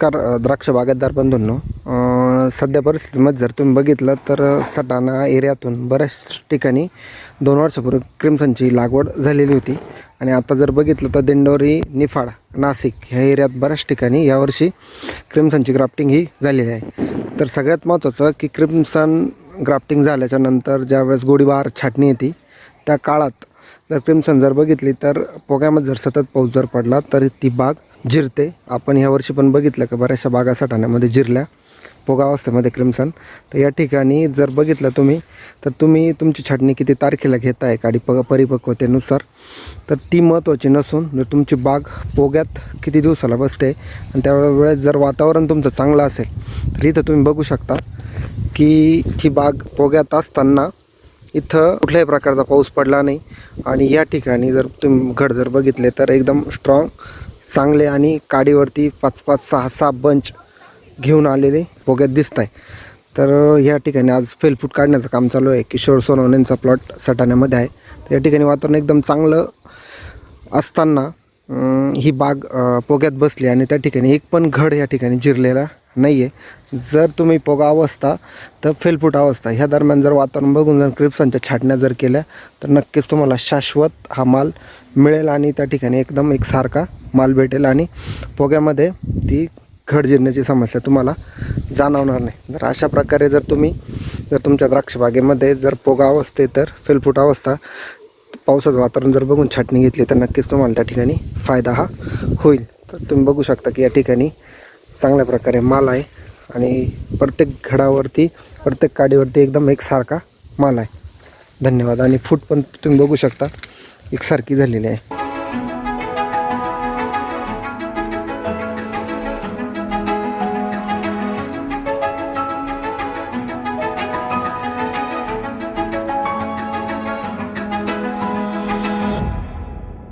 नमस्कार द्राक्ष बागायतदार बंधूंनो. सध्या परिस्थितीमध्ये जर तुम्ही बघितलं तर सटाणा एरियातून बऱ्याच ठिकाणी दोन वर्षापूर्वी क्रिमसनची लागवड झालेली होती. आणि आता जर बघितलं तर दिंडोरी निफाड नाशिक ह्या एरियात बऱ्याच ठिकाणी यावर्षी क्रिमसनची ग्राफ्टिंग ही झालेली आहे. तर सगळ्यात महत्त्वाचं की क्रिम्सन ग्राफ्टिंग झाल्याच्यानंतर ज्यावेळेस गोडीबार छाटणी येते त्या काळात जर क्रिम्सन जर बघितली तर पोग्यामध्ये जर सतत पाऊस जर पडला तर ती बाग जिरते. आपण ह्या वर्षी पण बघितलं का बऱ्याचशा बागा सटाण्यामध्ये जिरल्या पोगावस्थेमध्ये क्रिमसन. तर या ठिकाणी जर बघितलं तुम्ही तर तुम्ही तुमची छाटणी किती तारखेला घेताय काडी प परिपक्वतेनुसार. तर ती महत्त्वाची नसून जर तुमची बाग पोग्यात किती दिवसाला बसते आणि त्यावेळेस जर वातावरण तुमचं चांगलं असेल तर इथं तुम्ही बघू शकता की ही बाग पोग्यात असताना इथं कुठल्याही प्रकारचा पाऊस पडला नाही. आणि या ठिकाणी जर तुम्ही घड जर बघितले तर एकदम स्ट्रॉंग चांगले आणि काडीवरती पाच पाच सहा सहा बंच घेऊन आलेले पोग्यात दिसत आहे तर या ठिकाणी आज फेलफूट काढण्याचं काम चालू आहे. किशोर सोनवणेंचा प्लॉट सटाण्यामध्ये आहे. तर या ठिकाणी वातावरण एकदम चांगलं असताना ही बाग पोग्यात बसली आणि त्या ठिकाणी एक पण घड या ठिकाणी जिरलेला नाही आहे जर तुम्ही पोगा अवस्था तर फेलफूट अवस्था ह्या दरम्यान जर वातावरण बघून जर क्रिप्सांच्या छाटण्या जर केल्या तर नक्कीच तुम्हाला शाश्वत हा माल मिळेल आणि त्या ठिकाणी एकदम एकसारखा माल भेटेल आणि पोग्यामध्ये ती घड जिरण्याची समस्या तुम्हाला जाणवणार नाही. जर अशा प्रकारे जर तुम्ही जर तुमच्या द्राक्षबागेमध्ये जर पोगा अवस्थे तर फेलफूट अवस्था पावसाचं वातावरण जर बघून छाटणी घेतली तर नक्कीच तुम्हाला त्या ठिकाणी फायदा हा होईल. तर तुम्ही बघू शकता की या ठिकाणी चांगल्या प्रकारे माल आहे. आणि प्रत्येक घडावरती प्रत्येक काडीवरती एकदम एकसारखा माल आहे. धन्यवाद. आणि फूट पण तुम्ही बघू शकता एकसारखी झालेली आहे.